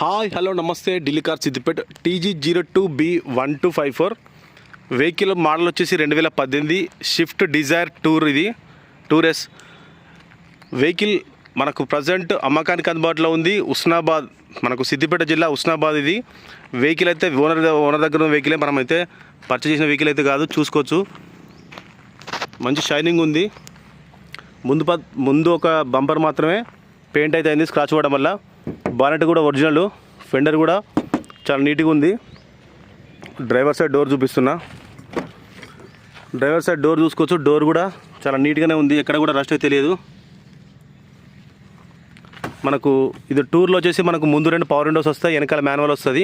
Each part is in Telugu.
Hi hello namaste. Delhi car Siddipet TG zero two B one two five four. Vehicle model వచ్చేసి రెండు వేల పద్దెనిమిది షిఫ్ట్ డిజైర్ టూర్ ఇది టూరెస్ వెహికల్ మనకు ప్రజెంట్ అమ్మకానికి అందుబాటులో ఉంది. ఉస్నాబాద్ మనకు సిద్దిపేట జిల్లా ఉస్నాబాద్ ఇది. వెహికల్ అయితే ఓనర్ ఓనర్ దగ్గర ఉన్న వెహికలే మనం అయితే పర్చేజ్ చేసిన వెహికల్ అయితే కాదు చూసుకోవచ్చు. మంచి షైనింగ్ ఉంది. ముందు ముందు ఒక బంపర్ మాత్రమే పెయింట్ అయితే అయింది స్క్రాచ్ పడడం వల్ల. బానెట్ కూడా ఒరిజినల్ ఫెండర్ కూడా చాలా నీట్గా ఉంది. డ్రైవర్ సైడ్ డోర్ చూపిస్తున్నా. డ్రైవర్ సైడ్ డోర్ చూసుకోవచ్చు డోర్ కూడా చాలా నీట్గానే ఉంది ఎక్కడ కూడా రస్ట్ అయితే తెలియదు మనకు ఇది టూర్లో వచ్చేసి మనకు ముందు రెండు పవర్ విండోస్ వస్తాయి వెనకాల మాన్యువల్ వస్తుంది.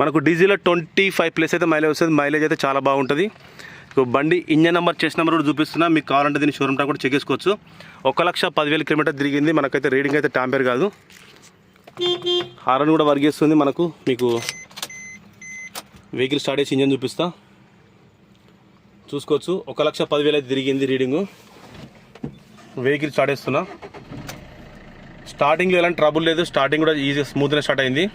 మనకు డీజిల్లో ట్వంటీ ఫైవ్ ప్లస్ అయితే మైలేజ్ వస్తుంది మైలేజ్ అయితే చాలా బాగుంటుంది. బండి ఇంజన్ నెంబర్ చెస్ నెంబర్ కూడా చూపిస్తున్నా మీకు కావాలంటే దీన్ని షోరూమ్ కూడా చెక్ చేసుకోవచ్చు. ఒక లక్ష పదివేల కిలోమీటర్ తిరిగింది మనకైతే రీడింగ్ అయితే టాంపేర్ కాదు. హారన్ కూడా వర్క్ చేస్తుంది మనకు. మీకు వెహికల్ స్టార్ట్ చేసి ఇంజన్ చూపిస్తా. చూసుకోవచ్చు. ఒక లక్ష పదివేలు అయితే తిరిగింది రీడింగు. వెహికల్ స్టార్ట్ చేస్తున్నా. స్టార్టింగ్లో ఎలాంటి ట్రబుల్ లేదు. స్టార్టింగ్ కూడా ఈజీ స్మూత్గా స్టార్ట్ అయింది.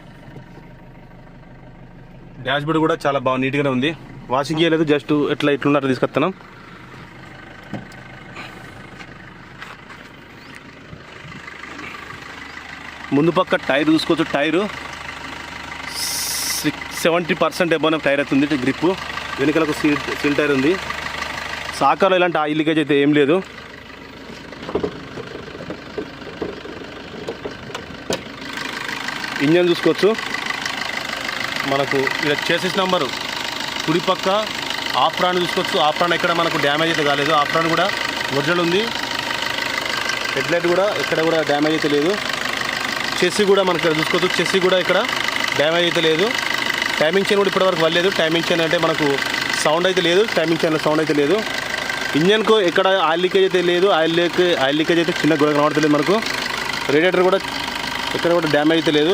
డాష్ బోర్డ్ కూడా చాలా బాగా నీట్గానే ఉంది. వాషింగ్ చేయలేదు జస్ట్ ఎట్లా ఇట్లున్నట్టు తీసుకొస్తున్నాం. ముందు పక్క టైర్ చూసుకోవచ్చు. Tyre six seventy percent above tyre అవుతుంది గ్రిప్ వెనుకల ఒక సీల్ సీల్ టైర్ ఉంది. సాకర్లో ఇలాంటి ఆయిల్ లీకేజ్ అయితే ఏం లేదు. ఇంజన్ చూసుకోవచ్చు. మనకు ఇలా చేసేస్ నెంబరు. కుడి పక్క ఆప్రాన్ చూసుకోవచ్చు. ఆఫ్రాన్ ఎక్కడ మనకు డ్యామేజ్ అయితే కాలేదు. ఆఫ్రాన్ కూడా ఒరిజినల్ ఉంది. హెడ్లైట్ కూడా ఎక్కడ కూడా డ్యామేజ్ అయితే లేదు. చెస్సీ కూడా మనకి ఇక్కడ చూసుకోవచ్చు. చెస్సీ కూడా ఇక్కడ డ్యామేజ్ అయితే లేదు. టైమింగ్ చైన్ కూడా ఇప్పటివరకు వెళ్ళలేదు టైమింగ్ చైన్ అంటే మనకు సౌండ్ అయితే లేదు. టైమింగ్ చైన్లో సౌండ్ అయితే లేదు. ఇంజన్కు ఎక్కడ ఆయిల్ లీకేజ్ అయితే లేదు. ఆయిల్ లీక్ ఆయిల్ లీకేజ్ అయితే చిన్న కూడా కనబడతలేదు మనకు. రేడియేటర్ కూడా ఎక్కడ కూడా డ్యామేజ్ అయితే లేదు.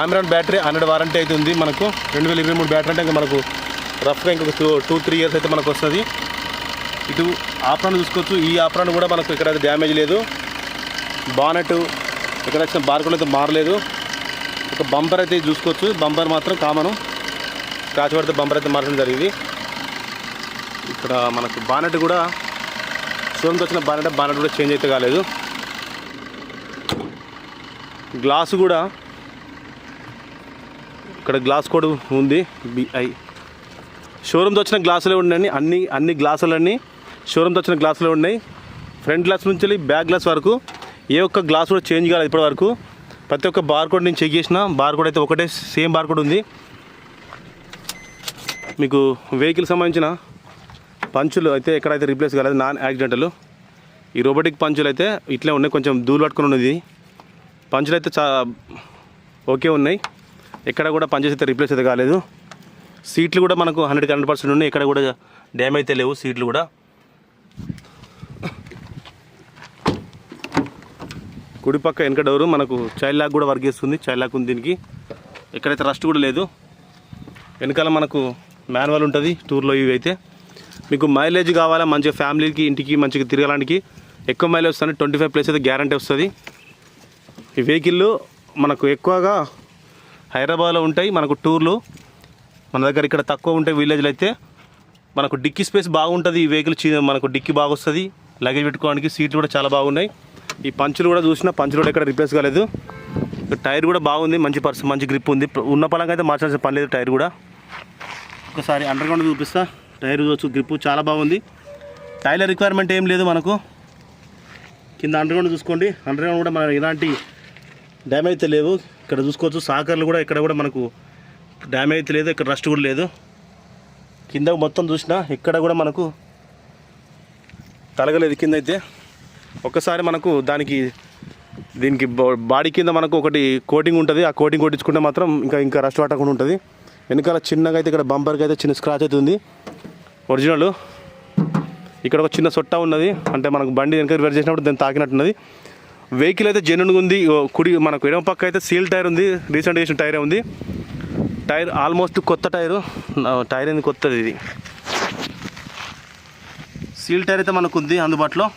ఆమ్రాన్ బ్యాటరీ హండ్రెడ్ వారంటీ అయితే ఉంది మనకు. రెండు వేల ఇరవై మూడు బ్యాటరీ అంటే ఇంకా మనకు రఫ్గా ఇంకొక టూ టూ త్రీ ఇయర్స్ అయితే మనకు వస్తుంది. ఇటు ఆప్రాన్ చూసుకోవచ్చు. ఈ ఆప్రాన్ కూడా మనకు ఇక్కడ డ్యామేజ్ లేదు. బానెట్ ఇక్కడ వచ్చిన బార్కోలు అయితే మారలేదు. ఒక బంపర్ అయితే చూసుకోవచ్చు. బంపర్ మాత్రం కామను. స్క్రాచ్ పడితే బంపర్ అయితే మారడం జరిగింది. ఇక్కడ మనకు బానెట్ కూడా షోరూమ్కి వచ్చిన బానెట్ బానెట్ కూడా చేంజ్ అయితే కాలేదు. గ్లాసు కూడా ఇక్కడ గ్లాస్ కోడ్ ఉంది. బిఐ షోరూమ్తో వచ్చిన గ్లాసులే ఉన్నాయి. అన్ని అన్ని గ్లాసులన్నీ షోరూమ్తో వచ్చిన గ్లాసులే ఉన్నాయి. ఫ్రంట్ గ్లాస్ నుంచి బ్యాక్ గ్లాస్ వరకు ఏ ఒక్క గ్లాస్ కూడా చేంజ్ కాలేదు ఇప్పటి వరకు ప్రతి ఒక్క బార్ కోడ్ నేను చెక్ చేసిన బార్ కోడ్ అయితే ఒకటే సేమ్ బార్ కోడ్ ఉంది. మీకు వెహికల్ సంబంధించిన పంచులు అయితే ఎక్కడైతే రీప్లేస్ కాలేదు నాన్ యాక్సిడెంటల్ ఈ రోబోటిక్ పంచులు అయితే ఇట్లే ఉన్నాయి కొంచెం దూలు పట్టుకుని ఉన్నది. పంచులు అయితే చా ఓకే ఉన్నాయి. ఎక్కడ కూడా పంచెస్ అయితే రీప్లేస్ అయితే కాలేదు. సీట్లు కూడా మనకు హండ్రెడ్కి హండ్రెడ్ పర్సెంట్ ఉన్నాయి. ఎక్కడ కూడా డ్యామేజ్ అయితే లేవు సీట్లు కూడా. కుడిపక్క వెనక డోరు మనకు చైల్డ్ లాక్ కూడా వర్క్ చేస్తుంది. చైల్డ్ లాక్ ఉంది దీనికి. ఎక్కడైతే రస్ట్ కూడా లేదు వెనకాల మనకు మాన్యువల్ ఉంటుంది టూర్లో ఇవి అయితే. మీకు మైలేజ్ కావాలా మంచిగా ఫ్యామిలీకి ఇంటికి మంచిగా తిరగడానికి? ఎక్కువ మైలేజ్ వస్తుంది ట్వంటీ ఫైవ్ ప్లస్ అయితే గ్యారంటీ వస్తుంది. ఈ వెహికల్ మనకు ఎక్కువగా హైదరాబాద్లో ఉంటాయి మనకు టూర్లు మన దగ్గర ఇక్కడ తక్కువ ఉంటాయి విలేజ్లో అయితే. మనకు డిక్కీ స్పేస్ బాగుంటుంది ఈ వెహికల్ మనకు డిక్కీ బాగా వస్తుంది లగేజ్ పెట్టుకోవడానికి సీట్లు కూడా చాలా బాగున్నాయి. ఈ పంచులు కూడా చూసినా పంచులు కూడా ఎక్కడ రిప్లేస్ కాలేదు. టైర్ కూడా బాగుంది మంచి పర్స్ మంచి గ్రిప్ ఉంది. ఉన్న పలంగా అయితే మార్చాల్సిన పని లేదు టైర్ కూడా. ఒకసారి అండర్ గ్రౌండ్ చూపిస్తా. టైర్ చూడొచ్చు గ్రిప్ చాలా బాగుంది. టైర్ల రిక్వైర్మెంట్ ఏం లేదు మనకు. కింద అండర్ గ్రౌండ్ చూసుకోండి. అండర్ గ్రౌండ్ కూడా మనకు ఎలాంటి డ్యామేజ్ అయితే లేవు. ఇక్కడ చూసుకోవచ్చు సాకర్లు కూడా ఇక్కడ కూడా మనకు డ్యామేజ్ అయితే లేదు ఇక్కడ రస్ట్ కూడా లేదు. కింద మొత్తం చూసినా ఇక్కడ కూడా మనకు తలగలేదు కింద అయితే. ఒక్కసారి మనకు దానికి దీనికి బా- బాడీ కింద మనకు ఒకటి కోటింగ్ ఉంటుంది. ఆ కోటింగ్ కొట్టించుకుంటే మాత్రం ఇంకా ఇంకా రస్ట్ పట్టకుండా ఉంటుంది. వెనకాల చిన్నగా అయితే ఇక్కడ బంపర్కి అయితే చిన్న స్క్రాచ్ అవుతుంది ఒరిజినల్. ఇక్కడ ఒక చిన్న సొట్ట ఉన్నది. అంటే మనకు బండి వెనక రివర్స్ చేసినప్పుడు దాన్ని తాకినట్టున్నది. వెహికల్ అయితే జెన్యున్గా ఉంది. కుడి మనకు ఎడమ పక్క అయితే సీల్ టైర్ ఉంది. రీసెంట్ చేసిన టైరే ఉంది. టైర్ ఆల్మోస్ట్ కొత్త టైరు. టైర్ అనేది కొత్తది ఇది? సీల్ టైర్ అయితే మనకు ఉంది అందుబాటులో.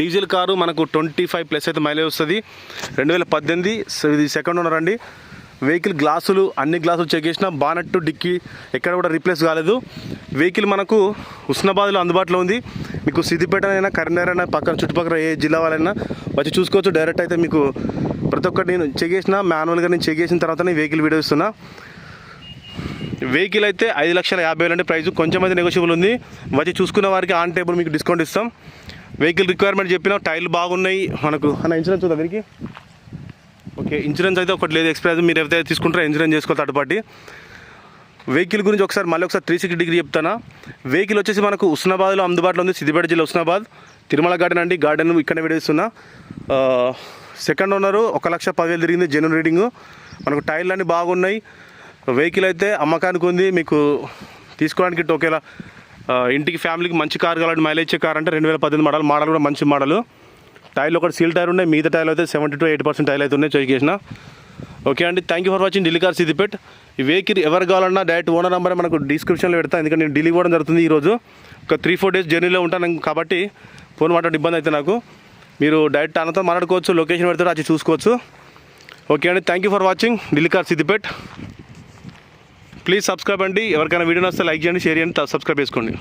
డీజిల్ కారు మనకు ట్వంటీ ఫైవ్ ప్లస్ అయితే మైలేజ్ వస్తుంది. రెండు వేల పద్దెనిమిది ఇది సెకండ్ ఓనర్ అండి. వెహికల్ గ్లాసులు అన్ని గ్లాసులు చెక్ చేసిన బానట్టు డిక్కీ ఎక్కడ కూడా రీప్లేస్ కాలేదు. వెహికల్ మనకు ఉస్నాబాద్లో అందుబాటులో ఉంది. మీకు సిద్దిపేట అయినా కరీంనగర్ అయినా పక్కన చుట్టుపక్కల ఏ జిల్లా వాళ్ళైనా వచ్చి చూసుకోవచ్చు. డైరెక్ట్ అయితే మీకు ప్రతి ఒక్కటి నేను చెక్ చేసిన మాన్యువల్గా నేను చెక్ చేసిన తర్వాత వెహికల్ వీడియో ఇస్తున్నా. వెహికల్ అయితే ఐదు లక్షల యాభై వేలు అంటే ప్రైస్. కొంచెం అయితే నెగోషియబుల్ ఉంది. వచ్చి చూసుకున్న వారికి ఆన్ టేబుల్ మీకు డిస్కౌంట్ ఇస్తాం. వెహికల్ రిక్వైర్మెంట్ చెప్పిన టైర్లు బాగున్నాయి మనకు. అన్న ఇన్సూరెన్స్ ఉందా దీనికి. ఓకే ఇన్సూరెన్స్ అయితే ఒకటి లేదు. ఎక్స్పీరియన్స్ మీరు ఎవరైతే తీసుకుంటారో ఇన్సూరెన్స్ చేసుకోవాలి థర్డ్ పార్టీ వెహికల్ గురించి ఒకసారి మళ్ళీ ఒకసారి త్రీ సిక్స్టీ డిగ్రీ చెప్తానా? వెహికల్ వచ్చేసి మనకు ఉస్నాబాద్లో అందుబాటులో ఉంది. సిద్దిపేట జిల్లా ఉస్నాబాద్ తిరుమల గార్డెన్ అండి. గార్డెన్ ఇక్కడనే విడేస్తున్నా సెకండ్ ఓనరు ఒక లక్ష పదివేలు తిరిగింది జెన్యున్ రీడింగ్ మనకు టైర్లు అన్నీ బాగున్నాయి. వెహికల్ అయితే అమ్మకానికి ఉంది. మీకు తీసుకోవడానికి టోకేలా ఒకేలా ఇంటికి ఫ్యామిలీకి మంచి కార్ కావాలంటే మైలేజ్ ఇచ్చే కార్ అంటే రెండు వేల పద్దెనిమిది మోడల్ మోడల్ కూడా మంచి మోడల్. టైర్లు ఒకటి సీల్ టైర్ ఉన్నాయి మిగతా టైర్లు అయితే సెవెంటీ టు ఎయిటీ పర్సెంట్ టైర్లు అయితే ఉన్నాయి చెక్ చేసిన. ఓకే అండి thank you for watching Delhi car Siddipet ఈ వెహికల్ ఎవరు కావాలన్నా డైరెక్ట్ ఓనర్ నెంబర్ మనకు డిస్క్రిప్షన్లో పెడతాను ఎందుకంటే నేను ఢిల్లీ పోవడం జరుగుతుంది ఈరోజు. ఒక త్రీ ఫోర్ డేస్ జర్నీలో ఉంటాను కాబట్టి ఫోన్ మాట్లాడే ఇబ్బంది అయితే నాకు. మీరు డైరెక్ట్ అన్నతో మాట్లాడుకోవచ్చు లొకేషన్ పెడితే అది చూసుకోవచ్చు. ఓకే అండి thank you for watching Delhi car Siddipet please subscribe అండి. ఎవరికైనా వీడియో నచ్చితే లైక్ చేయండి షేర్ చేయండి సబ్స్క్రైబ్ చేసుకోండి.